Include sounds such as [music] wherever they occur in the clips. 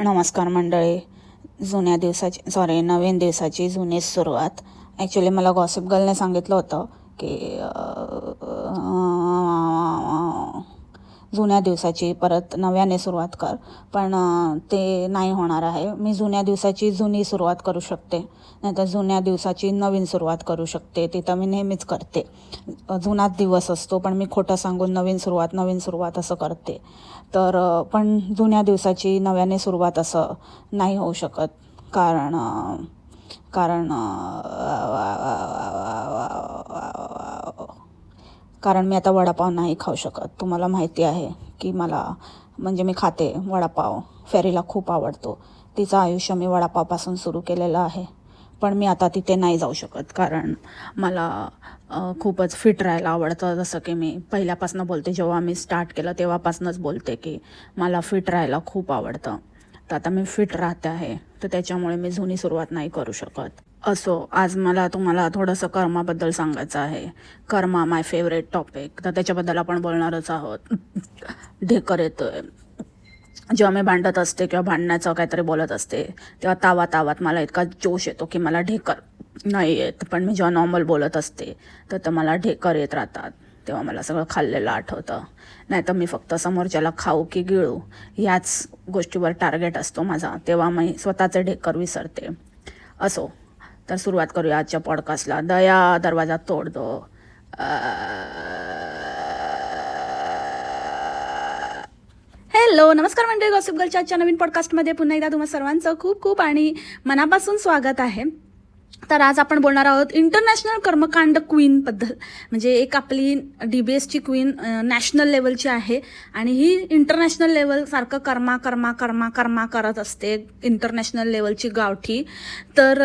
नमस्कार मंडळी. जुन्या दिवसाची सॉरी नवीन दिवसाची जुनी सुरुवात. ॲक्च्युली मला गॉसिप गर्लने सांगितलं होतं की जुन्या दिवसाची परत नव्याने सुरुवात कर. पण ते नाही होणार आहे. मी जुन्या दिवसाची जुनी सुरुवात करू शकते. नाहीतर जुन्या दिवसाची नवीन सुरुवात करू शकते. तिथं मी नेहमीच करते. जुनाच दिवस असतो पण मी खोटं सांगून नवीन सुरुवात नवीन सुरुवात असं करते. तर पण जुन्या दिवसाची नव्याने सुरुवात असं नाही होऊ शकत. कारण कारण कारण मी आता वडापाव नाही खाऊ शकत. तुम्हाला माहिती आहे की मला म्हणजे मी खाते वडापाव. फेरीला खूप आवडतो. तिचं आयुष्य मी वडापावपासून सुरू केलेलं आहे. पण मी आता तिथे नाही जाऊ शकत कारण मला खूपच फिट राहायला आवडतं. जसं की मी पहिल्यापासून बोलते जेव्हा मी स्टार्ट केलं तेव्हापासूनच बोलते की मला फिट राहायला खूप आवडतं. तर आता मी फिट राहते आहे. तर त्याच्यामुळे मी जुनी सुरुवात नाही करू शकत. असो आज मला तुम्हाला थोडंसं कर्माबद्दल सांगायचं आहे. कर्मा माय फेवरेट टॉपिक तर त्याच्याबद्दल आपण बोलणारच आहोत. [laughs] ढेकर येतोय. जेव्हा मी भांडत असते किंवा भांडण्याचं काहीतरी बोलत असते तेव्हा तावा तावात मला इतका जोश येतो की मला ढेकर नाही येत. पण मी जेव्हा नॉर्मल बोलत असते तर तर मला ढेकर येत राहतात. तेव्हा मला सगळं खाल्लेलं आठवतं. नाही तर मी फक्त समोरच्याला खाऊ की गिळू ह्याच गोष्टीवर टार्गेट असतो माझा. तेव्हा मी स्वतःचे ढेकर विसरते. असो तर सुरुवात करूया आजच्या पॉडकास्टला दया दरवाजा तोड दो हॅलो नमस्कार मंडळी. गॉसिप गर्लच्या आजच्या नवीन पॉडकास्टमध्ये पुन्हा एकदा तुम्हा सर्वांचं खूप खूप आणि मनापासून स्वागत आहे. तर आज आपण बोलणार आहोत इंटरनॅशनल कर्मकांड क्वीनबद्दल म्हणजे एक आपली डी बी एसची क्वीन नॅशनल लेवलची आहे आणि ही इंटरनॅशनल लेवल सारखं कर्मा कर्मा कर्मा कर्मा करत असते इंटरनॅशनल लेवलची गावठी. तर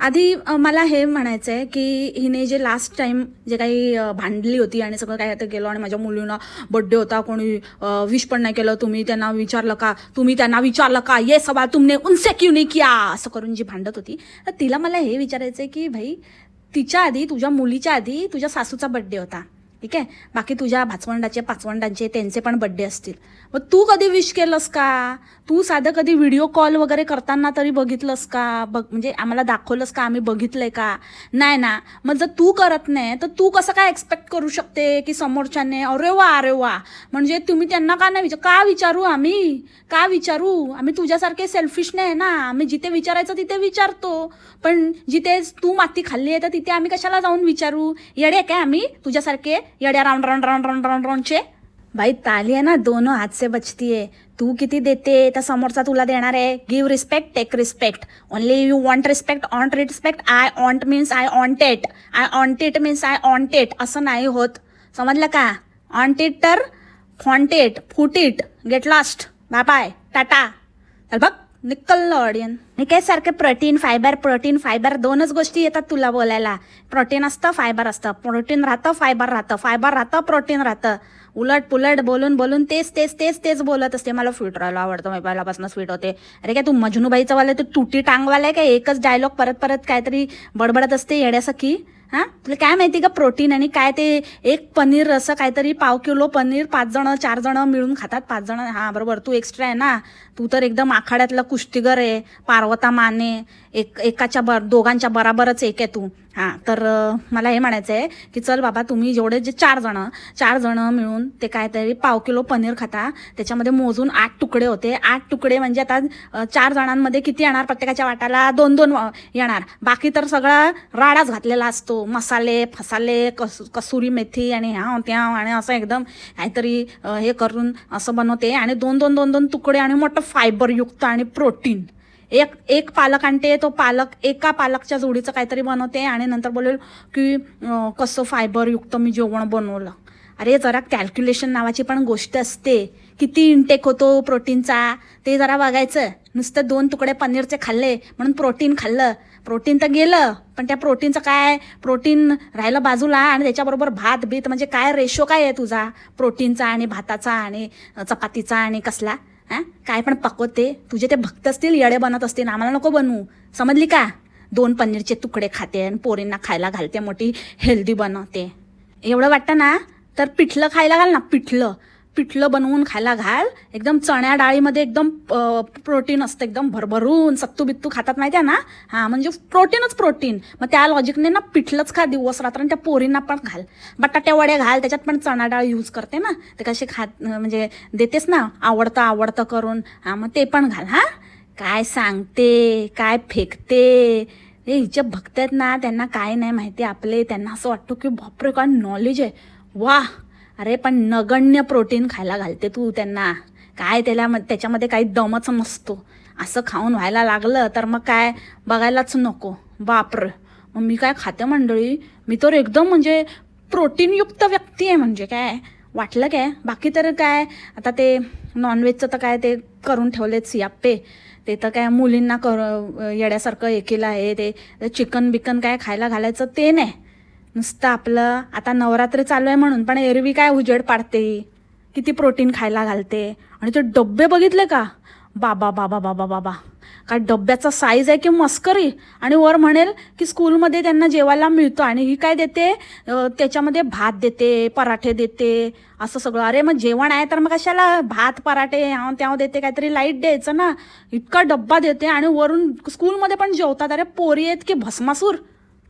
आधी मला हे म्हणायचं आहे की हिने जे लास्ट टाइम जे काही भांडली होती आणि सगळं काय आता गेलो आणि माझ्या मुलींना बड्डे होता कोणी विश पण नाही केलं तुम्ही त्यांना विचारलं का? तुम्ही त्यांना विचारलं का? ये सवाल तुमने उनसे क्यों नाही किया? असं करून जी भांडत होती. तर तिला मला हे विचारायचं आहे की भाई तिच्या आधी तुझ्या मुलीच्या आधी तुझ्या सासूचा बड्डे होता. ठीक आहे? बाकी तुझ्या भाचवंडाचे पाचवंडांचे त्यांचे पण बड्डे असतील. मग तू कधी विश केलंस का? तू साधं कधी व्हिडिओ कॉल वगैरे करताना तरी बघितलंस का? बघ म्हणजे आम्हाला दाखवलंस का? आम्ही बघितलंय का? नाही ना. मग जर तू करत नाही तर तू कसं काय एक्सपेक्ट करू शकते की समोरच्याने अरे वा अरे वा. म्हणजे तुम्ही त्यांना का नाही विचार का विचारू आम्ही? का विचारू? आम्ही तुझ्यासारखे सेल्फिश नाही ना. आम्ही जिथे विचारायचं तिथे विचारतो. पण जिथे तू माती खाल्ली आहे तर तिथे आम्ही कशाला जाऊन विचारू? येडे काय आम्ही? तुझ्यासारखे येड्या round round round round round राऊंडचे भाई ताली आहे ना दोन हात से बचती तू किती देते? तर समोरचा तुला देणार आहे. Give respect take respect only you want respect want respect I want means I want it I want it means I want it असं नाही होत. समजलं का? ऑन्ट इट तर font it foot it get lost bye bye tata चल बघ. निकल ऑडियन आणि काय सारखे प्रोटीन फायबर प्रोटीन फायबर दोनच गोष्टी येतात तुला बोलायला. प्रोटीन असतं फायबर असतं. प्रोटीन राहतं फायबर राहतं. फायबर राहतं प्रोटीन राहतं. उलट पुलट बोलून बोलून तेच तेच तेच तेच बोलत असते. मला फिट राहायला आवडतं. मी पहिल्यापासून फिट होते. अरे काय तू मजनूबाईचं वाला तू तुटी टांगवाला आहे काय? एकच डायलॉग परत परत काहीतरी बडबडत असते येण्यासाठी हां? तुला म्हणजे काय माहिती का प्रोटीन आणि काय ते एक पनीर असं काहीतरी पाव किलो पनीर पाच जण चार जण मिळून खातात. पाच जण हां बरोबर. तू एक्स्ट्रा आहे ना. तू तर एकदम आखाड्यातला कुस्तीगर आहे. पार्वता माने एक एकाच्या बर दोघांच्या बराबरच एक आहे तू. हां तर मला हे म्हणायचं आहे की चल बाबा तुम्ही जेवढे जे चार जण चार जण मिळून ते काहीतरी पाव किलो पनीर खाता. त्याच्यामध्ये मोजून आठ तुकडे होते. आठ तुकडे म्हणजे आता चार जणांमध्ये किती येणार? प्रत्येकाच्या वाटाला दोन दोन येणार. बाकी तर सगळा राडाच घातलेला असतो. मसाले फसाले कस कसुरी मेथी आणि ह्या त्या आणि असं एकदम काहीतरी हे करून असं बनवते. आणि दोन दोन दोन दोन तुकडे आणि मोठं फायबरयुक्त आणि प्रोटीन एक एक पालक आणते तो पालक एका पालकच्या जोडीचं काहीतरी बनवते आणि नंतर बोलेल की कसं फायबरयुक्त मी जेवण बनवलं. अरे जरा कॅल्क्युलेशन नावाची पण गोष्ट असते. किती इंटेक होतो प्रोटीनचा? ते जरा बघायचं. नुसतं दोन तुकडे पनीरचे खाल्ले म्हणून प्रोटीन खाल्लं. प्रोटीन तर गेलं पण त्या प्रोटीनचं काय? प्रोटीन राहिलं बाजूला आणि त्याच्याबरोबर भात बीत म्हणजे काय रेशो काय आहे तुझा? प्रोटीनचा आणि भाताचा आणि चपातीचा आणि कसला? हां? काय पण पकवते. तुझे ते भक्त असतील येडे बनत असतील आम्हाला नको बनवू. समजली का? दोन पनीरचे तुकडे खाते आणि पोरींना खायला घालते मोठी हेल्दी बनवते. एवढं वाटतं ना? तर पिठलं खायला घाल ना पिठलं. पिठलं बनवून खायला घाल. एकदम चण्या डाळीमध्ये एकदम प्रोटीन असतं एकदम भरभरून सत्तू बित्तू खातात माहिती आहे ना? हां म्हणजे प्रोटीनच प्रोटीन मग त्या लॉजिकने ना पिठलंच खा दिवस रात्र आणि त्या पोरींना पण घाल. बटाट्या वड्या घाल त्याच्यात पण चणा डाळ यूज करते ना? ते कसे खात म्हणजे देतेस ना? आवडतं आवडतं करून. हां मग ते पण घाल हां? काय सांगते काय फेकते? हे हिचे भक्त आहेत ना त्यांना काय नाही माहिती आपले. त्यांना असं वाटतं की बापरे काय नॉलेज आहे. वा अरे पण नगण्य प्रोटीन खायला घालते तू त्यांना. काय त्याला त्याच्यामध्ये काही दमच नसतो. असं खाऊन व्हायला लागलं तर मग काय? बघायलाच नको. बापर. मग मी काय खाते मंडळी? मी तर एकदम म्हणजे प्रोटीनयुक्त व्यक्ती आहे म्हणजे काय? वाटलं काय? बाकी तर काय? आता ते नॉनव्हेजचं तर काय ते करून ठेवलेच याप्पे ते तर काय मुलींना कर येड्यासारखं एकेला आहे ते चिकन बिकन काय खायला घालायचं ते नाही. नुसतं आपलं आता नवरात्री चालू आहे म्हणून पण एरवी काय उजेड पाडते? किती प्रोटीन खायला घालते? आणि ते डब्बे बघितले का? बाबा बाबा बाबा बाबा. काय डब्याचा साईज आहे की मस्करी? आणि वर म्हणेल की स्कूलमध्ये त्यांना जेवायला मिळतो आणि ही काय देते? त्याच्यामध्ये भात देते पराठे देते असं सगळं. अरे मग जेवण आहे तर मग कशाला भात पराठे ह्याव त्याव देते? काहीतरी लाइट द्यायचं ना. इतका डब्बा देते आणि वरून स्कूलमध्ये पण जेवतात. अरे पोरी आहेत की भस्मासूर?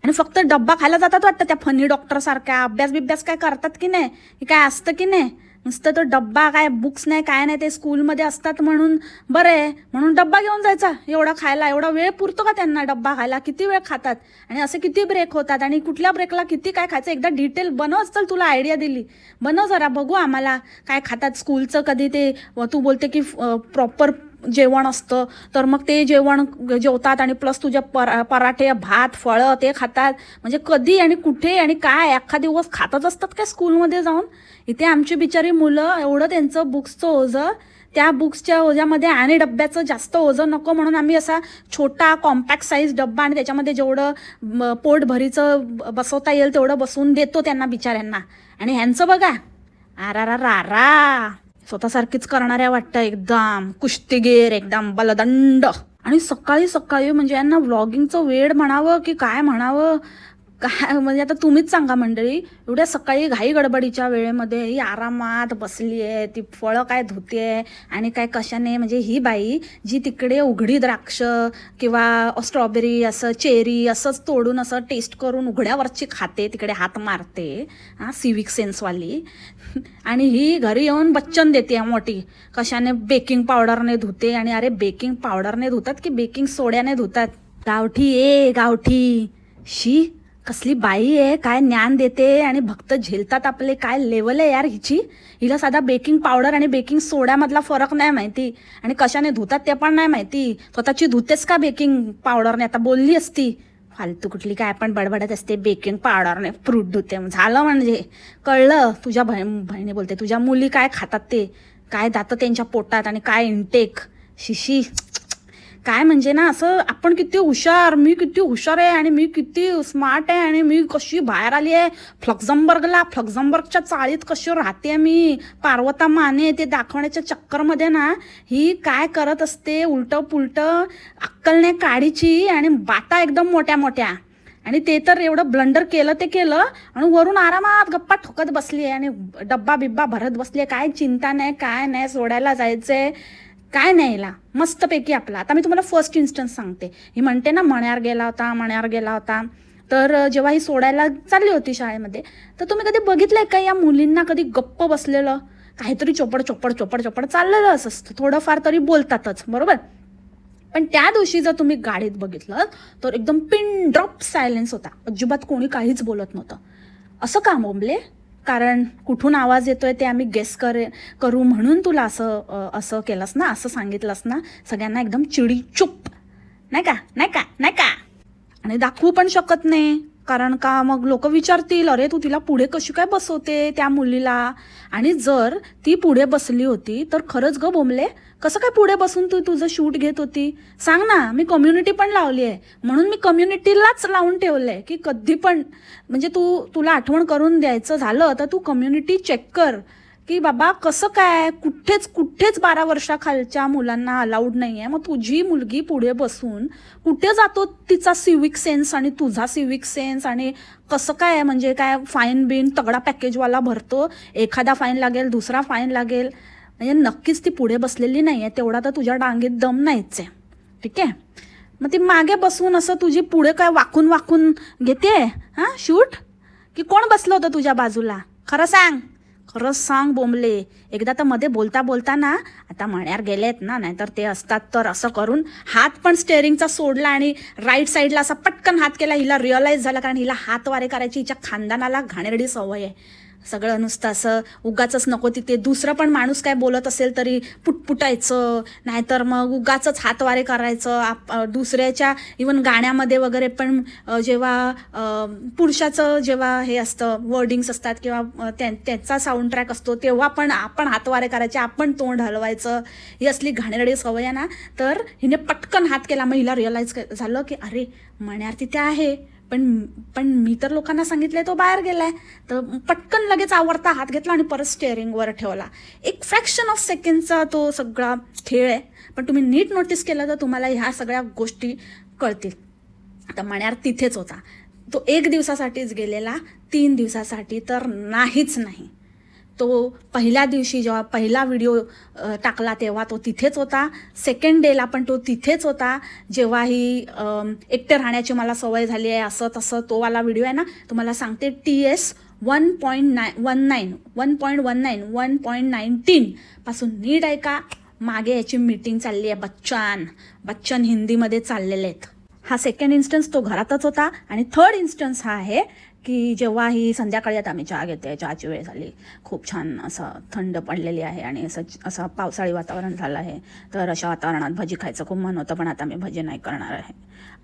आणि फक्त डब्बा खायला जातात वाटतं त्या फनी डॉक्टर सारख्या. अभ्यास बिभ्यास काय करतात की नाही? हे काय असतं की नाही? नुसतं तो डब्बा काय बुक्स नाही काय नाही ते स्कूलमध्ये असतात म्हणून बरं आहे. म्हणून डब्बा घेऊन जायचा. एवढा खायला एवढा वेळ पुरतो का त्यांना डब्बा खायला? किती वेळ खातात? आणि असे किती ब्रेक होतात? आणि कुठल्या ब्रेकला किती काय खायचं? एकदा डिटेल बनव चल तुला आयडिया दिली. बनव जरा बघू आम्हाला. काय खातात स्कूलचं कधी ते? तू बोलते की प्रॉपर जेवण असतं. तर मग ते जेवण जेवतात आणि प्लस तुझ्या परा पराठे भात फळं ते खातात. म्हणजे कधी आणि कुठे आणि काय? अख्खा दिवस खातच असतात काय स्कूलमध्ये जाऊन? इथे आमची बिचारी मुलं एवढं त्यांचं बुक्सचं ओझं त्या बुक्सच्या ओझ्यामध्ये आणि डब्याचं जास्त ओझं नको म्हणून आम्ही असा छोटा कॉम्पॅक्ट साईज डब्बा आणि त्याच्यामध्ये जेवढं पोटभरीचं पोट भरीचं ब- बसवता येईल तेवढं बसवून देतो त्यांना बिचाऱ्यांना. आणि ह्यांचं बघा. आरा रा रा रा स्वतःसारखीच करणाऱ्या वाटतं. एकदम कुस्तीगीर एकदम बलदंड. आणि सकाळी सकाळी म्हणजे यांना व्लॉगिंगचं वेळ म्हणावं की काय म्हणावं? काय म्हणजे आता तुम्हीच सांगा मंडळी एवढ्या सकाळी घाई गडबडीच्या वेळेमध्ये ही आरामात बसली आहे ती फळं काय धुते आणि काय कशाने म्हणजे ही बाई जी तिकडे उघडी द्राक्ष किंवा स्ट्रॉबेरी असं चेरी असंच तोडून असं टेस्ट करून उघड्यावरची खाते तिकडे हात मारते हां सिविक सेन्सवाली आणि ही घरी येऊन बच्चन देते मोठी. कशाने बेकिंग पावडरने धुते आणि अरे बेकिंग पावडरने धुतात की बेकिंग सोड्याने धुतात? गावठी ए गावठी. शी कसली बाई आहे काय ज्ञान देते आणि भक्त झेलतात आपले काय लेवल आहे यार हिची? हिला साधा बेकिंग पावडर आणि बेकिंग सोड्यामधला फरक नाही माहिती. आणि कशाने धुतात ते पण नाही माहिती. स्वतःची धुतेस का बेकिंग पावडरने आता बोलली असती. फालतू कुठली काय पण बडबडत असते बेकिंग पावडरने फ्रूट धुते. झालं म्हणजे. कळलं. तुझ्या बहीण बहिणी बोलते तुझ्या मुली काय खातात ते? काय जातं त्यांच्या पोटात आणि काय इंटेक शिशी. काय म्हणजे ना असं आपण किती हुशार मी किती हुशार आहे आणि मी किती स्मार्ट आहे आणि मी कशी बाहेर आली आहे? फ्लक्झमबर्गला फ्लक्झमबर्गच्या चाळीत कशी राहते मी? पार्वता माने ते दाखवण्याच्या चक्करमध्ये ना ही काय करत असते? उलटं पुलटं अक्कल नाही काडीची आणि बाता एकदम मोठ्या मोठ्या आणि ते तर एवढं ब्लंडर केलं ते केलं आणि वरून आरामात गप्पा ठोकत बसली आहे आणि डब्बा बिब्बा भरत बसली आहे. काय चिंता नाही काय नाही सोडायला जायचंय. काय नाही मस्तपैकी आपला. आता मी तुम्हाला फर्स्ट इन्स्टन्स सांगते. ही म्हणते ना मण्यार गेला होता मण्यार गेला होता. तर जेव्हा ही सोडायला चालली होती शाळेमध्ये तर तुम्ही कधी बघितलंय का या मुलींना कधी गप्प बसलेलं? काहीतरी चोपड चोपड चोपड चोपड चाललेलं असं असतं. थोडंफार तरी बोलतातच बरोबर? पण त्या दिवशी जर तुम्ही गाडीत बघितलं तर एकदम पिन ड्रॉप सायलेन्स होता. अजिबात कोणी काहीच बोलत नव्हतं. असं का बोंबले? कारण कुठून आवाज येतोय ते आम्ही गेस करे करू म्हणून तुला असं असं केलंस ना असं सांगितलंस ना सगळ्यांना एकदम चिडी चुप नाही का? नाही का? नाही का? आणि दाखवू पण शकत नाही. कारण का मग लोक विचारतील अरे तू तिला पुढे कशी काय बसवते त्या मुलीला? आणि जर ती पुढे बसली होती तर खरंच ग बोंबले? कसं काय पुढे बसून तू तुझं शूट घेत होती? सांग ना मी कम्युनिटी पण लावली आहे. म्हणून मी कम्युनिटीलाच लावून ठेवलं आहे की कधी पण म्हणजे तू तुला आठवण करून द्यायचं झालं तर तू कम्युनिटी चेक कर. की बाबा कसं काय? कुठेच कुठेच बारा वर्षाखालच्या मुलांना अलाउड नाही आहे मग तुझी मुलगी पुढे बसून कुठे जातो तिचा सिविक सेन्स आणि तुझा सिविक सेन्स आणि कसं काय आहे? म्हणजे काय फाईन बिन तगडा पॅकेजवाला भरतो? एखादा फाईन लागेल दुसरा फाईन लागेल. म्हणजे नक्कीच ती पुढे बसलेली नाही आहे तेवढा तर तुझ्या डांगीत दम नाहीच आहे. ठीक आहे? मग ती मागे बसून असं तुझी पुढे काय वाकून वाकून घेते? हां? शूट की कोण बसलं होतं तुझ्या बाजूला? खरं सांग. खरंच सांग बोंबले. एकदा तर मध्ये बोलता बोलता ना आता मण्यार गेलेत ना नाहीतर ते असतात तर असं करून हात पण स्टेअरिंगचा सोडला आणि राईट साईडला असा पटकन हात केला हिला रिअलाईज झाला कारण हिला हातवारे करायची हिच्या खानदानाला घाणेरडी सवय आहे. सगळं नुसतं असं उगाच नको तिथे. दुसरं पण माणूस काय बोलत असेल तरी पुटपुटायचं नाहीतर मग उगाच हातवारे करायचं. आप दुसऱ्याच्या इवन गाण्यामध्ये वगैरे पण जेव्हा पुरुषाचं जेव्हा हे असतं वर्डिंग्स असतात किंवा त्यांचा त्याचा साऊंड ट्रॅक असतो तेव्हा पण आपण हातवारे करायचे आपण तोंड हलवायचं. ही असली घाणेरडी सवय आहे ना तर हिने पटकन हात केला मग हिला रिअलाईज झालं की अरे म्हण्यार तिथे आहे. पण पण मी तर लोकांना सांगितलंय तो बाहेर गेलाय. तर पटकन लगेच आवडता हात घेतला आणि परत स्टेअरिंगवर ठेवला. एक फ्रॅक्शन ऑफ सेकंडचा तो सगळा खेळ आहे. पण तुम्ही नीट नोटीस केलं तर तुम्हाला ह्या सगळ्या गोष्टी कळतील. तर मण्यार तिथेच होता. तो एक दिवसासाठीच गेलेला तीन दिवसासाठी तर नाहीच नाही. तो पहिल्या दिवशी जेव्हा पहिला व्हिडिओ टाकला तेव्हा तो तिथेच होता. सेकंड डेला पण तो तिथेच होता. जेव्हा ही एकटे राहण्याची मला सवय झाली आहे असं तसं तोवाला व्हिडिओ आहे ना तुम्हाला सांगते T S one point nine one nine one point one nine one point nineteen पासून नीट आहे का मागे याची मीटिंग चालली आहे बच्चन. बच्चन हिंदीमध्ये चाललेले आहेत. हा सेकंड इन्स्टन्स तो घरातच होता आणि थर्ड इन्स्टन्स हा आहे की जेव्हा ही संध्याकाळी आता आम्ही चहा घेते चहाची वेळ झाली. खूप छान असं थंड पडलेली आहे आणि असं असं पावसाळी वातावरण झालं आहे. तर अशा वातावरणात भजी खायचं खूप मन होतं पण आता मी भजी नाही करणार आहे.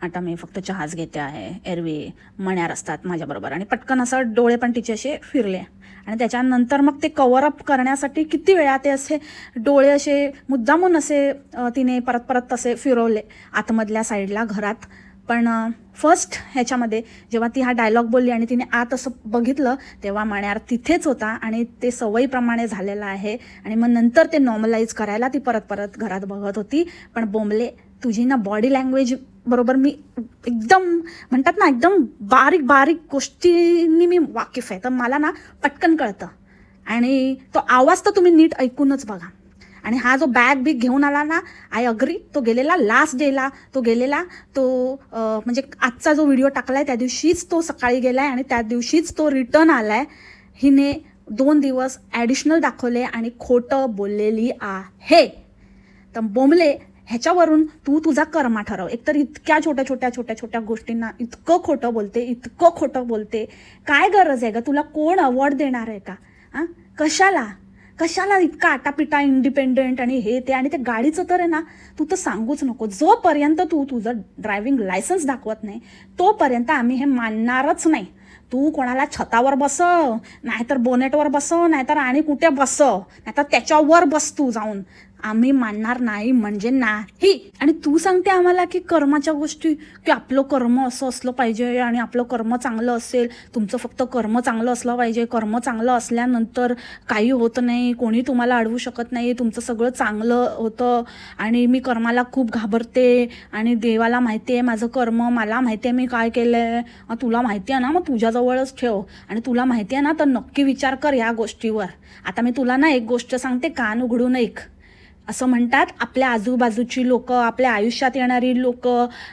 आता मी फक्त चहाच घेते आहे. एरवी मण्यार असतात माझ्याबरोबर आणि पटकन असं डोळे पण तिचे असे फिरले. आणि त्याच्यानंतर मग ते कवर अप करण्यासाठी किती वेळा ते असे डोळे असे मुद्दामून असे तिने परत परत असे फिरवले. आतमधल्या साईडला घरात पण फर्स्ट ह्याच्यामध्ये जेव्हा ती हा डायलॉग बोलली आणि तिने आत असं बघितलं तेव्हा माण्यार तिथेच होता आणि ते सवयीप्रमाणे झालेलं आहे आणि मग नंतर ते नॉर्मलाईज करायला ती परत परत घरात बघत होती. पण बोंबले तुझी ना बॉडी लँग्वेज बरोबर मी एकदम म्हणतात ना एकदम बारीक बारीक गोष्टींनी मी वाकिफ आहे. तर मला ना पटकन कळतं. आणि तो आवाज तर तुम्ही नीट ऐकूनच बघा. आणि हा जो बॅग बिग घेऊन आला ना आय अग्री तो गेलेला लास्ट डेला तो गेलेला तो म्हणजे आजचा जो व्हिडिओ टाकलाय त्या दिवशीच तो सकाळी गेलाय आणि त्या दिवशीच तो रिटर्न आलाय. हिने दोन दिवस ॲडिशनल दाखवले आणि खोटं बोललेली आहे. तर बोंबले ह्याच्यावरून तू तुझा कर्मा ठरव. एकतर इतक्या छोट्या छोट्या छोट्या छोट्या गोष्टींना इतकं खोटं बोलते इतकं खोटं बोलते. काय गरज आहे का तुला कोण अवॉर्ड देणार आहे का? हां कशाला? कशाला इतका आटापिटा इंडिपेंडेंट आणि हे ते? आणि ते गाडीचं तर आहे ना तू तर सांगूच नको. जोपर्यंत तू तुझं ड्रायव्हिंग लायसन्स दाखवत नाही तोपर्यंत आम्ही हे मानणारच नाही. तू कोणाला छतावर बसव नाहीतर बोनेटवर बसव नाहीतर आणि कुठे बसव नाहीतर त्याच्यावर बस तू जाऊन. आम्ही मानणार नाही म्हणजे नाही. आणि तू सांगते आम्हाला की कर्माच्या गोष्टी की आपलं कर्म असं असलं पाहिजे आणि आपलं कर्म चांगलं असेल. तुमचं फक्त कर्म चांगलं असलं पाहिजे. कर्म चांगलं असल्यानंतर काही होत नाही कोणी तुम्हाला अडवू शकत नाही तुमचं सगळं चांगलं होतं. आणि मी कर्माला खूप घाबरते आणि देवाला माहिती आहे माझं कर्म मला माहिती आहे मी काय केलं आहे तुला माहिती आहे ना मग तुझ्याजवळच ठेव. आणि तुला माहिती आहे ना तर नक्की विचार कर या गोष्टीवर. आता मी तुला ना एक गोष्ट सांगते कान उघडून ऐक. असं म्हणतात. आपल्या आजूबाजूची लोक आपल्या आयुष्यात येणारी लोक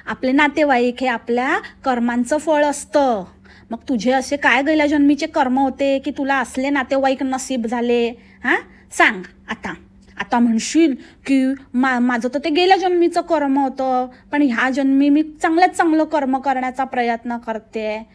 आपले नातेवाईक हे आपल्या कर्मांचं फळ असतं. मग तुझे असे काय गेल्या जन्मीचे कर्म होते की तुला असले नातेवाईक नसीब झाले? हां? सांग आता. आता म्हणशील की मा माझं तर ते गेल्या जन्मीचं कर्म होतं पण ह्या जन्मी मी चांगल्यात चांगलं कर्म करण्याचा प्रयत्न करते.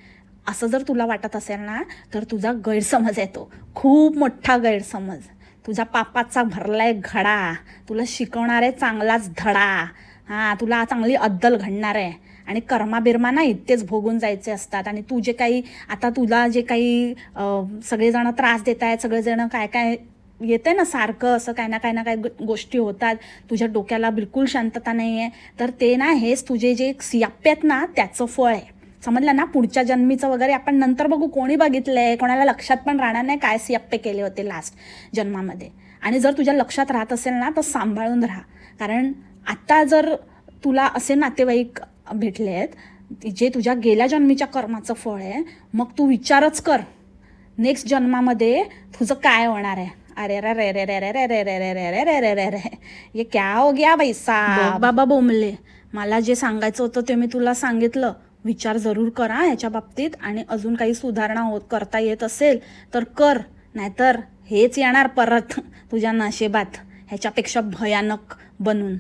असं जर तुला वाटत असेल ना तर तुझा गैरसमज येतो. खूप मोठा गैरसमज. तुझा पापाचा भरलाय घडा. तुला शिकवणार आहे चांगलाच धडा. हां तुला चांगली अद्दल घडणार आहे. आणि कर्मा बिर्मा ना इतकेच भोगून जायचे असतात. आणि तू जे काही आता तुला जे काही सगळेजण त्रास देत आहेत सगळेजण काय काय येते ना सारखं असं काय ना काय ना काय गोष्टी होतात. तुझ्या डोक्याला बिलकुल शांतता नाही आहे तर ते ना हेच तुझे जे सियाप्पे आहेत ना त्याचं फळ आहे. समजलं ना पुढच्या जन्मीचं वगैरे आपण नंतर बघू कोणी बघितलंय कोणाला लक्षात पण राहणार नाही काय सियप्पे केले होते लास्ट जन्मामध्ये आणि जर तुझ्या लक्षात राहत असेल ना तर सांभाळून राहा कारण आत्ता जर तुला असे नातेवाईक भेटले आहेत जे तुझ्या गेल्या जन्मीच्या कर्माचं फळ आहे मग तू विचारच कर नेक्स्ट जन्मामध्ये तुझं काय होणार आहे अरे रे रे रे रे रे रे रे रे रे रे रे रे रे रे रे ये क्या हो गया बैसा बाबा बोंबले मला जे सांगायचं होतं ते मी तुला सांगितलं विचार जरूर करा याच्या बाबतीत आणि अजून काही सुधारणा होत करता येत असेल तर कर नाहीतर हेच येणार परत तुझ्या नशेबात ह्याच्यापेक्षा भयानक बनून.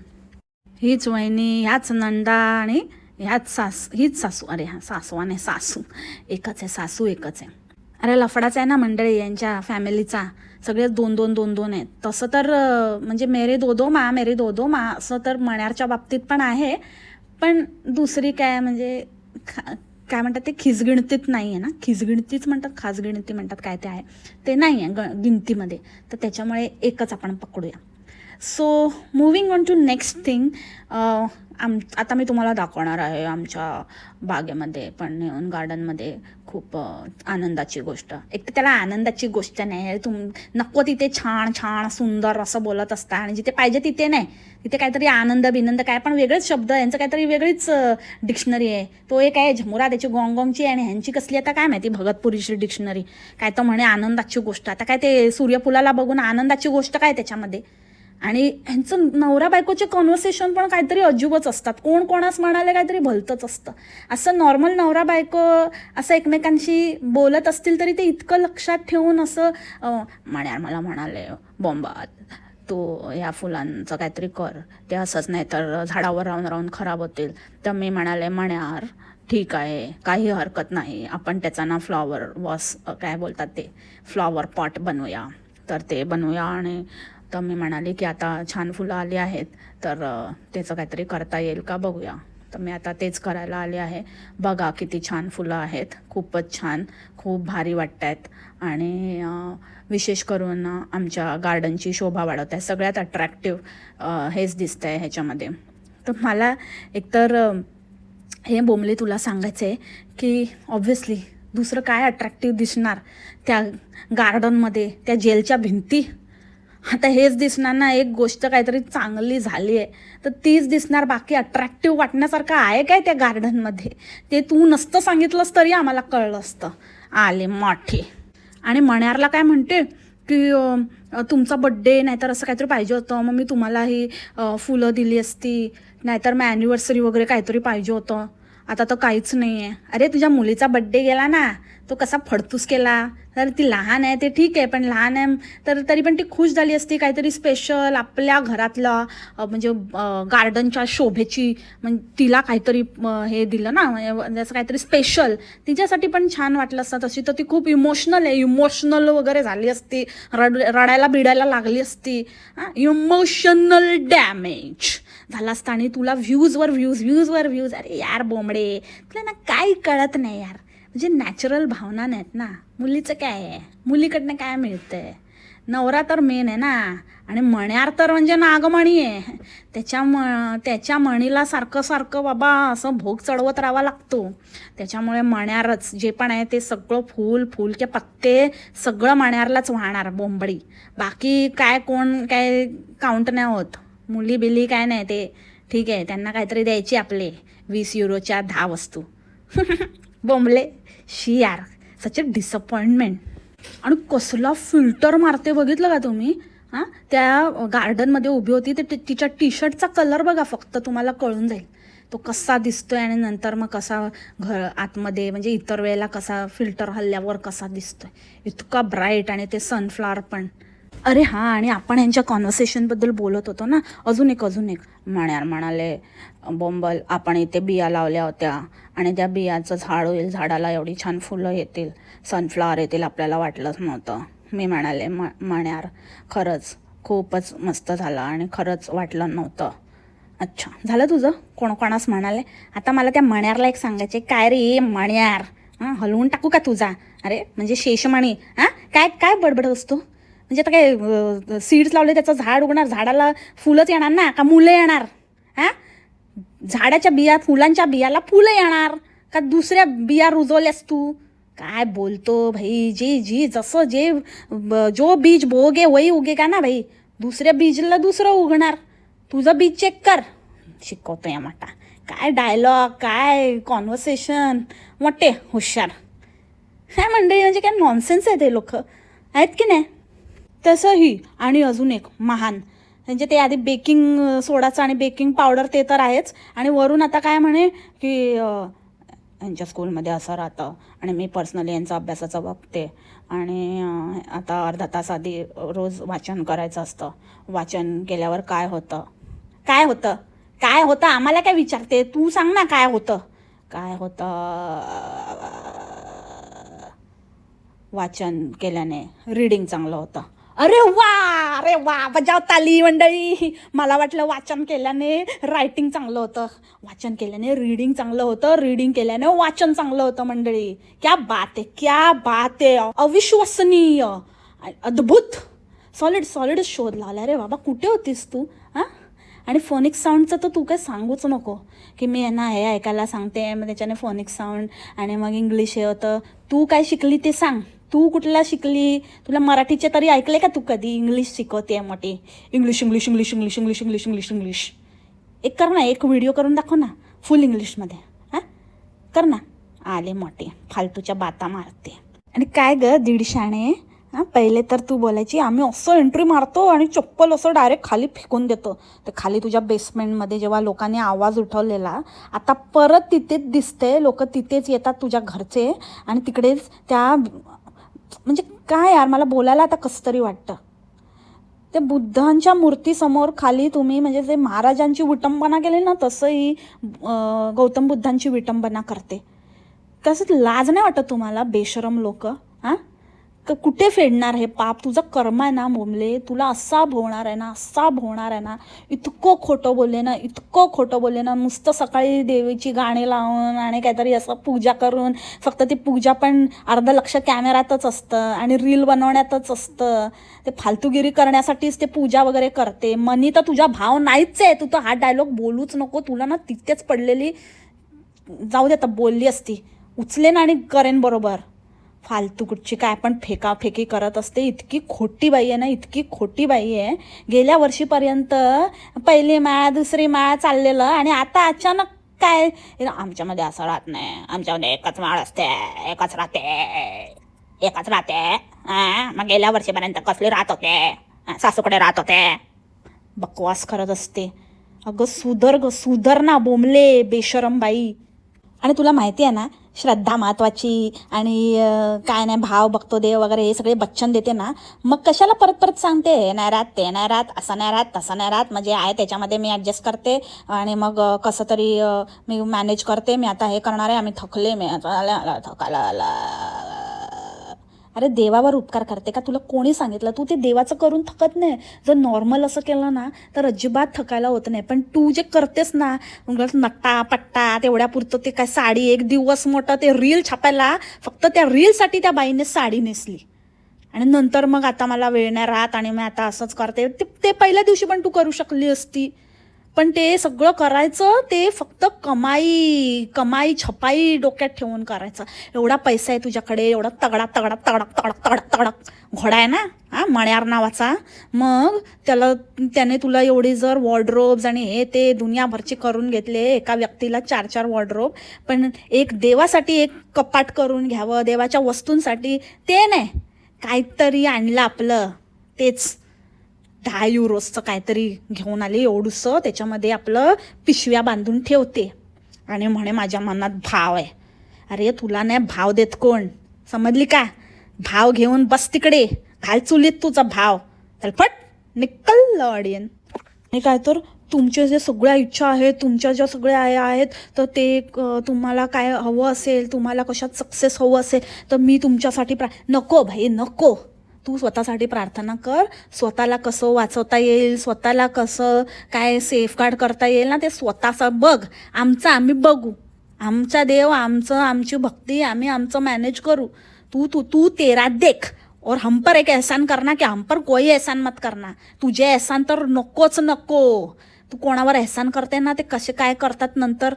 हीच वहिनी ह्याच नंदा आणि ह्याच सास हीच सासू. अरे हा सासू आणि सासू. एकच आहे सासू एकच आहे. अरे लफडाच आहे ना मंडळी यांच्या फॅमिलीचा. सगळे दोन दोन दोन दोन आहेत. तसं तर म्हणजे मेरे दो दो मा मेरे दो दो मा असं तर मण्यारच्या बाबतीत पण आहे. पण दुसरी काय म्हणजे खा- काय म्हणतात ते खिजगिणतीत नाही आहे ना? खिजगिणतीच म्हणतात खासगिणती म्हणतात काय ते आहे. ते नाही आहे ग गिणतीमध्ये तर त्याच्यामुळे एकच आपण पकडूया. So moving on to next thing um आता मी तुम्हाला दाखवणार आहे आमच्या बागेमध्ये पण नेऊन गार्डनमध्ये खूप uh, आनंदाची गोष्ट. एक तर त्याला आनंदाची गोष्ट नाही आहे. तुम नको तिथे छान छान सुंदर असं बोलत असता. आणि जिथे पाहिजे तिथे नाही. तिथे काहीतरी आनंद बिनंद काय पण वेगळेच शब्द यांचं काहीतरी वेगळीच uh, डिक्शनरी आहे. तो एक आहे झमुरा त्याची गोंगोंगची आणि ह्यांची कसली आता काय माहिती? भगतपुरीची डिक्शनरी काय तर म्हणे आनंदाची गोष्ट. आता काय ते सूर्यफुलाला बघून आनंदाची गोष्ट काय त्याच्यामध्ये? आणि ह्यांचं नवरा बायकोचे कॉन्व्हर्सेशन पण काहीतरी अजूबच असतात. कोण कोणास म्हणाले काहीतरी भलतंच असतं. असं नॉर्मल नवरा बायको असं एकमेकांशी बोलत असतील तरी ते इतकं लक्षात ठेवून असं म्हण्यार मला म्हणाले बॉम्बात तू या फुलांचं काहीतरी कर. ते असंच नाही तर झाडावर राहून राहून खराब होतील. तर मी म्हणाले म्हण्यार ठीक आहे. काही हरकत नाही. आपण त्याचा ना फ्लॉवर वॉस काय बोलतात ते? फ्लॉवर पॉट बनवूया. तर ते बनवूया आणि तर मी म्हणाले की आता छान फुलं आली आहेत तर त्याचं काहीतरी करता येईल का बघूया. तर मी आता तेच करायला आले आहे. बघा किती छान फुलं आहेत खूपच छान खूप भारी वाटत आहेत आणि विशेष करून आमच्या गार्डनची शोभा वाढवत आहे. सगळ्यात अट्रॅक्टिव्ह हेच दिसतं आहे ह्याच्यामध्ये. तर मला एकतर हे बोंबले तुला सांगायचं आहे की ऑब्व्हियसली दुसरं काय अट्रॅक्टिव्ह दिसणार त्या गार्डनमध्ये त्या जेलच्या भिंती? आता हेच दिसणार ना एक गोष्ट काहीतरी चांगली झाली आहे. तर तीच दिसणार बाकी अट्रॅक्टिव्ह वाटण्यासारखं आहे काय त्या गार्डनमध्ये ते तू नसतं सांगितलंस तरी आम्हाला कळलं असतं. आले मोठे. आणि मण्यारला काय म्हणते की तुमचा बड्डे नाहीतर असं काहीतरी पाहिजे होतं. मग मी तुम्हाला ही फुलं दिली असती. नाहीतर मग ॲनिव्हर्सरी वगैरे काहीतरी पाहिजे होतं. आता तर काहीच नाही आहे अरे तुझ्या मुलीचा बड्डे गेला ना तो कसा फडतूस केला. तर ती लहान आहे ते ठीक आहे पण लहान आहे तर तरी पण ती खुश झाली असती. काहीतरी स्पेशल आपल्या घरातला म्हणजे गार्डनच्या शोभेची म्हणजे तिला काहीतरी हे दिलं ना म्हणजे, म्हणजे असं काहीतरी स्पेशल तिच्यासाठी पण छान वाटलं असतं. तशी तर ती खूप इमोशनल आहे. इमोशनल वगैरे झाली असती रड रडायला बिडायला लागली असती. इमोशनल डॅमेज झाला असता आणि तुला व्ह्यूजवर व्ह्यूज व्ह्यूजवर व्ह्यूज अरे यार बोंबडे तुला ना काही कळत नाही यार. म्हणजे नॅचरल भावना नाहीत ना. मुलीचं काय आहे? मुलीकडनं काय मिळतंय? नवरा तर मेन आहे ना. आणि मण्यार तर म्हणजे नागमणी आहे. त्याच्या म त्याच्या मणीला सारखं सारखं बाबा असं भोग चढवत राहावा लागतो. त्याच्यामुळे मण्यारच जे पण आहे ते सगळं फूल फूलचे पत्ते सगळं मण्यारलाच वाहणार बोंबडी बाकी काय कोण काय काउंट नाही होत. मुली बिली काय नाही ते. ठीक आहे त्यांना काहीतरी द्यायची आपले. वीस युरोच्या दहा वस्तू. [laughs] बोंबले. शी यार सच अ डिसअपॉइंटमेंट आणि कसला फिल्टर मारते बघितलं का तुम्ही? हां? त्या गार्डनमध्ये उभी होती ते तिच्या टी शर्टचा कलर बघा फक्त तुम्हाला कळून जाईल. तो कसा दिसतोय आणि नंतर मग कसा घर आतमध्ये म्हणजे इतर वेळेला कसा फिल्टर हल्ल्यावर कसा दिसतोय. इतका ब्राईट आणि ते सनफ्लॉवर पण. अरे हां आणि आपण यांच्या कॉन्व्हर्सेशनबद्दल बोलत होतो ना. अजून एक अजून एक. म्हण्यार म्हणाले बोंबल आपण इथे बिया लावल्या होत्या. आणि त्या बियाचं झाड होईल झाडाला एवढी छान फुलं येतील. सनफ्लॉवर येतील आपल्याला वाटलंच नव्हतं. मी म्हणाले म म्हण्यार खरंच खूपच मस्त झालं आणि खरंच वाटलं नव्हतं. अच्छा झालं तुझं? कोण कोणास म्हणाले? आता मला त्या मण्यारला एक सांगायचे काय रे मण्यार? हां हलवून टाकू का तुझा? अरे म्हणजे शेषमणी हां काय काय बडबड असतो म्हणजे आता काय सीड्स लावले त्याचं झाड उगणार झाडाला फुलंच येणार ना का मुलं येणार? हां? झाडाच्या बिया फुलांच्या बियाला फुलं येणार. का दुसऱ्या बिया रुजवल्यास तू? काय बोलतो भाई जे जी जसं जे जो बीज बोगे वही उगे का ना भाई दुसऱ्या बीजला दुसरं उगणार. तुझं बीज चेक कर. शिकवतो या माटा. काय डायलॉग काय कॉन्व्हर्सेशन मोठे हुशार. काय मंडळी म्हणजे काय नॉनसेन्स आहे ते लोक. आहेत की नाही? तसंही आणि अजून एक महान. म्हणजे ते आधी बेकिंग सोडाचं आणि बेकिंग पावडर ते तर आहेच. आणि वरून आता काय म्हणे की यांच्या स्कूलमध्ये असं राहतं. आणि मी पर्सनली यांचा अभ्यासाचं बघते. आणि आता अर्धा तास आधी रोज वाचन करायचं असतं. वाचन केल्यावर काय होतं? काय होतं? काय होतं? आम्हाला काय विचारते? तू सांग ना काय होतं? काय होतं? वाचन केल्याने रीडिंग चांगलं होतं. अरे वा अरे वा. बजाव ताली मंडळी. मला वाटलं वाचन केल्याने रायटिंग चांगलं होतं. वाचन केल्याने रीडिंग चांगलं होतं. रीडिंग केल्याने वाचन चांगलं होतं मंडळी. क्या बात आहे क्या बात आहे. अविश्वसनीय. अद्भुत. सॉलिड सॉलिड शोध लावला. रे बाबा कुठे होतीस तू? हां? आणि फोनिक साऊंडचं तर तू काय सांगूच नको. की मी यांना हे ऐकायला सांगते मग त्याच्याने फोनिक साऊंड आणि मग इंग्लिश हे होतं. तू काय शिकली ते सांग. तू कुठला शिकली? तुला मराठीचे तरी ऐकले का तू कधी? इंग्लिश शिकवते मोठी. English English English English English English English English एक कर ना एक व्हिडिओ करून दाखव ना. फुल इंग्लिशमध्ये हां? कर ना. आले मोठे. फालतूच्या बाता मारते. आणि काय ग दीडशाणे हां? पहिले तर तू बोलायची आम्ही असं एंट्री मारतो आणि चप्पल असं डायरेक्ट खाली फेकून देतो. तर खाली तुझ्या बेसमेंटमध्ये जेव्हा लोकांनी आवाज उठवलेला आता परत तिथेच दिसते लोक तिथेच येतात तुझ्या घरचे आणि तिकडेच त्या म्हणजे काय यार मला बोलायला आता कसं तरी वाटतं. ते बुद्धांच्या मूर्तीसमोर खाली तुम्ही म्हणजे जे महाराजांची विटंबना केली ना तसंही गौतम बुद्धांची विटंबना करते. तसंच लाज नाही वाटत तुम्हाला बेशरम लोक हां? क कुठे फेडणार हे पाप? तुझं कर्म आहे ना मोमले तुला असा भोवणार आहे ना असा भोवणार आहे ना. इतकं खोटं बोलले ना इतकं खोटं बोलले ना. नुसतं सकाळी देवीची गाणी लावून आणि काहीतरी असं पूजा करून फक्त ती पूजा पण अर्ध लक्ष कॅमेऱ्यातच असतं आणि रील बनवण्यातच असतं. ते फालतूगिरी करण्यासाठीच ते पूजा वगैरे करते. मनी तर तुझा भाव नाहीच आहे. तू तर हा डायलॉग बोलूच नको. तुला ना तिथेच पडलेली जाऊ दे आता बोलली असती. उचलेन आणि करेन बरोबर. फालतू कुठची काय पण फेकाफेकी करत असते. इतकी खोटी बाई आहे ना इतकी खोटी बाई आहे. गेल्या वर्षीपर्यंत पहिली माळा दुसरी माळा चाललेलं आणि आता अचानक काय? आमच्यामध्ये असं राहत नाही. आमच्यामध्ये एकच माळ असते एकच राहते एकच राहते. मग गेल्या वर्षीपर्यंत कसले राहत होते? सासूकडे राहत होते. बकवास करत असते. अगं सुधर ग सुधर ना बोंबले बेशरम बाई. आणि तुला माहिती आहे ना श्रद्धा महत्वाची आणि काय नाही भाव बघतो देव वगैरे हे सगळे बच्चन देते ना मग कशाला परत परत सांगते हे नाही राहत ते नाही राहत असं नाही राहत तसं नाही राहत म्हणजे आहे त्याच्यामध्ये मी ॲडजस्ट करते आणि मग कसं तरी मी मॅनेज करते मी आता हे करणार आहे आम्ही थकले मी आता आला- अरे देवावर उपकार करते का? तुला कोणी सांगितलं? तू ते देवाचं करून थकत नाही. जर नॉर्मल असं केलं ना तर अजिबात थकायला होत नाही. पण तू जे करतेस ना नट्टा पट्टा तेवढ्यापुरतं ते काय साडी एक दिवस मोठं ते रील छापायला फक्त त्या रीलसाठी त्या बाईने साडी नेसली. आणि नंतर मग आता मला वेळ नाही राहत आणि मी आता असंच करते. ते ते पहिल्या दिवशी पण तू करू शकली असती. पण ते सगळं करायचं ते फक्त कमाई कमाई छपाई डोक्यात ठेवून करायचं. एवढा पैसा आहे तुझ्याकडे एवढा तगडा तगडा तगडक तगडक तगडक तगडक घोडा आहे ना? हा मण्यार नावाचा. मग त्याला त्याने तुला एवढी जर वॉर्ड्रोब्स आणि हे ते दुनियाभरचे करून घेतले एका व्यक्तीला चार चार वॉर्ड्रोब पण एक देवासाठी एक कपाट करून घ्यावं देवाच्या वस्तूंसाठी ते नाही. काहीतरी आणलं आपलं तेच. दहा युरोजचं काहीतरी घेऊन आले एवढंसं त्याच्यामध्ये आपलं पिशव्या बांधून ठेवते. आणि म्हणे माझ्या मनात भाव आहे. अरे तुला नाही भाव देत कोण? समजली का? भाव घेऊन बस तिकडे. घाल चुलीत तुझा भाव. तलपट निकल अडियन आणि काय तर तुमच्या जे सगळ्या इच्छा आहेत तुमच्या ज्या सगळ्या आहेत तर ते तुम्हाला काय हवं असेल तुम्हाला कशात सक्सेस हवं असेल तर मी तुमच्यासाठी प्रा नको भाई नको. तू स्वतःसाठी प्रार्थना कर. स्वतःला कसं वाचवता येईल स्वतःला कसं काय सेफगार्ड करता येईल ना ते स्वतःचं बघ. आमचं आम्ही बघू. आमचा देव आमचं आमची भक्ती आम्ही आमचं मॅनेज करू. तू तू तू तेरा देख. और हम पर एक एहसान करना की हम पर कोई एहसान मत करना. तुझे एहसान तर नकोच नको. तू कोणावर एहसान करते ना ते कसे काय करतात नंतर?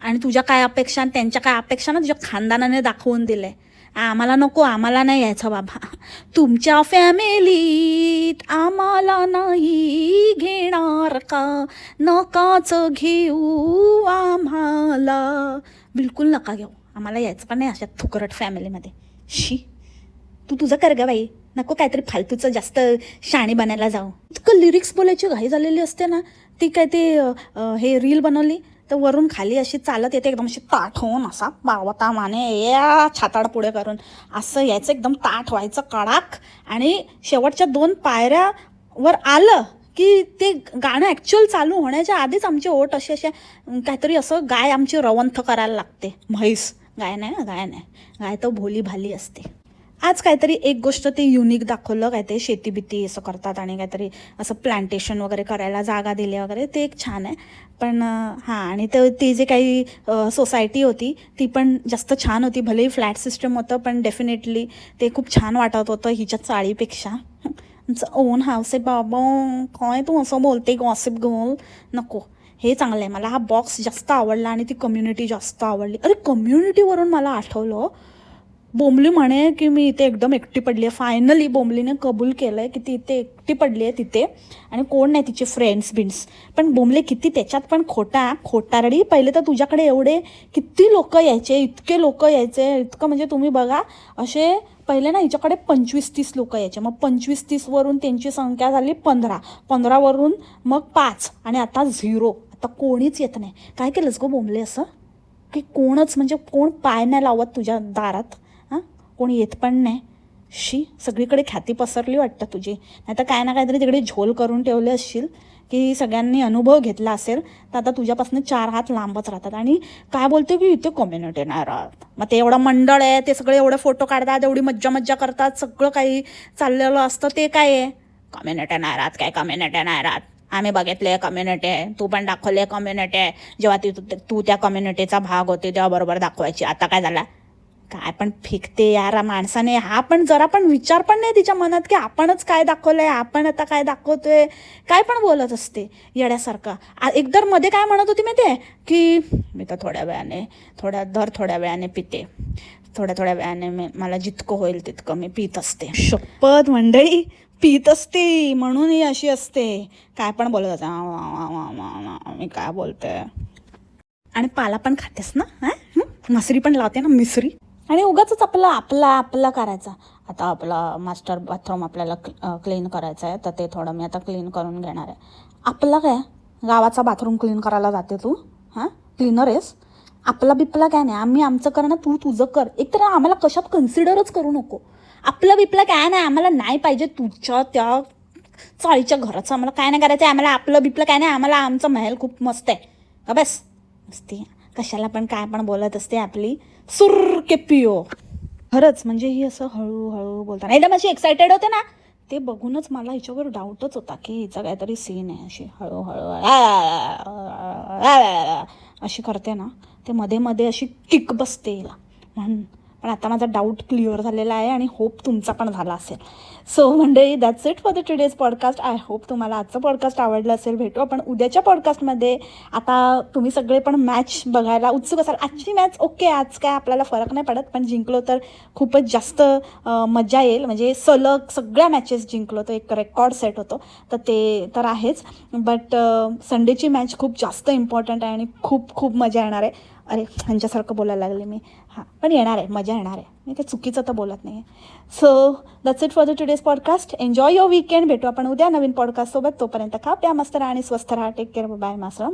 आणि तुझ्या काय अपेक्षा आणि त्यांच्या काय अपेक्षा ना तुझ्या खानदानाने दाखवून दिले आम्हाला नको आम्हाला नाही यायचं बाबा. तुमच्या फॅमिलीत आम्हाला नाही घेणार का? नकाच घेऊ आम्हाला. बिलकुल नका घेऊ. आम्हाला यायचं पण नाही अशा थुकरट फॅमिलीमध्ये. शी. तू तुझं कर ग बाई. नको काहीतरी फालतूचं जास्त शाणी बनायला जाऊ. इतकं लिरिक्स बोलायची घाई झालेली असते ना. ती काय ते हे रील बनवली? तर वरून खाली अशी चालत येते एकदम अशी ताठ होऊन असा पावता माने या छाताड पुढे करून. असं यायचं एकदम ताठ व्हायचं कडाक. आणि शेवटच्या दोन पायऱ्यावर आलं की ते गाणं ॲक्च्युअल चालू होण्याच्या आधीच आमचे ओठ असे असे काहीतरी असं गाय आमची रवंथ करायला लागते. म्हैस. गाय नाही ना गाय नाही. गाय तर भोली भाली असते. आज काहीतरी एक गोष्ट ते युनिक दाखवलं काय ते शेती बिती असं करतात आणि काहीतरी असं प्लांटेशन वगैरे करायला जागा दिली वगैरे ते एक छान आहे. पण हां आणि ते ती जे काही सोसायटी होती ती पण जास्त छान होती. भलेही फ्लॅट सिस्टम होतं पण डेफिनेटली ते खूप छान वाटत होतं हिच्या चाळीपेक्षा. आमचं ओन हाऊस आहे बाबा काय तू असं बोलते गॉसिप गोल नको. हे चांगलं आहे. मला हा बॉक्स जास्त आवडला आणि ती कम्युनिटी जास्त आवडली. अरे कम्युनिटीवरून मला आठवलं बोंबली म्हणे की मी इथे एकदम एकटी पडली आहे. फायनली बोंबलीने कबूल केलं आहे की ती इथे एकटी पडली आहे तिथे. आणि कोण नाही तिचे फ्रेंड्स बिंड्स पण बोंबले किती त्याच्यात पण खोटा खोटारडी. पहिले तर तुझ्याकडे एवढे किती लोक यायचे इतके लोक यायचे इतकं म्हणजे तुम्ही बघा असे पहिले ना हिच्याकडे पंचवीस तीस लोक यायचे. मग पंचवीस तीसवरून त्यांची संख्या झाली पंधरा. पंधरावरून मग पाच. आणि आता झिरो आता कोणीच येत नाही. काय केलंस गो बोंबले असं? की कोणच म्हणजे कोण पाय नाही लावत तुझ्या दारात? कोणी येत पण नाही. शी सगळीकडे ख्याती पसरली वाटतं तुझी. नाही तर काय ना काहीतरी तिकडे झोल करून ठेवले असशील की सगळ्यांनी अनुभव घेतला असेल तर आता तुझ्यापासून चार हात लांबच राहतात. आणि काय बोलतो की इथे कम्युनिटी नाही राहत मग ते एवढं मंडळ आहे ते सगळे एवढे फोटो काढतात एवढी मज्जा मज्जा करतात सगळं काही चाललेलं असतं ते काय आहे? कम्युनिटी नाही राहत काय? कम्युनिटी नाही राहत आम्ही बघितले कम्युनिटी आहे. तू पण दाखवले कम्युनिटी आहे. जेव्हा ती तू- तू त्या कम्युनिटीचा भाग होते तेव्हा बरोबर दाखवायची. आता काय झाला? काय पण फिकते यार माणसाने. हा पण जरा पण विचार पण नाही तिच्या मनात की आपणच काय दाखवलंय आपण आता काय दाखवतोय. काय पण बोलत असते येड्यासारखं. आ- एकदा मध्ये काय म्हणत होती माहिती आहे की मी तर थोड्या वेळाने थोड्या दर थोड्या वेळाने पिते. थोड्या थोड्या वेळाने मी मला जितकं होईल तितकं मी पित असते. शपथ मंडळी पित असते म्हणून ही अशी असते. काय पण बोलत असते. मी काय बोलते आणि पाला पण खातेस ना? हं? मसरी पण लावते ना मिसरी? आणि उगाच आपला आपला आपला करायचा. आता आपला मास्टर बाथरूम आपल्याला क्लीन करायचं आहे तर ते थोडं मी आता क्लीन करून घेणार आहे. आपला काय? गावाचा बाथरूम क्लीन करायला जाते तू? हां? क्लीनर आहेस? आपला बिपला काय नाही? आम्ही आमचं कर ना तू तुझं कर. एकतर आम्हाला कशात कन्सिडरच करू नको. आपलं बिपला काय नाही? आम्हाला नाही पाहिजे तुझ्या त्या चाळीच्या घराचं. आम्हाला काय नाही करायचं आहे? आम्हाला आपलं बिपलं काय नाही? आम्हाला आमचं महल खूप मस्त आहे. बस? मस्ती. कशाला पण काय पण बोलत असते आपली. सुर के पिओ खरंच म्हणजे ही असं हळूहळू बोलताना एकदम अशी एक्सायटेड होते ना ते बघूनच मला हिच्यावर डाऊटच होता की हिचा काहीतरी सीन आहे अशी हळूहळू अशी करते ना ते मध्ये मध्ये अशी किक बसते हिला म्हणून पण आता माझा डाऊट क्लिअर झालेला आहे आणि होप तुमचा पण झाला असेल. सो म्हणजे that's it for the today's podcast I hope तुम्हाला आजचं पॉडकास्ट आवडलं असेल. भेटू आपण उद्याच्या पॉडकास्टमध्ये आता तुम्ही सगळे पण मॅच बघायला उत्सुक असाल. आजची मॅच ओके आज काय आपल्याला फरक नाही पडत. पण जिंकलो तर खूपच जास्त मजा येईल. म्हणजे सलग सगळ्या मॅचेस जिंकलो तर एक रेकॉर्ड सेट होतो. तर ते तर आहेच. बट संडेची मॅच खूप जास्त इम्पॉर्टंट आहे आणि खूप खूप मजा येणार आहे. अरे ह्यांच्यासारखं बोलायला लागले मी. हां पण येणार आहे मजा येणार आहे. मी काही चुकीचं तर बोलत नाही so that's it for the today's podcast enjoy your weekend भेटू आपण उद्या नवीन पॉडकास्टसोबत तोपर्यंत खा प्या मस्त राहा आणि स्वस्थ राहा. Take care bye मासरा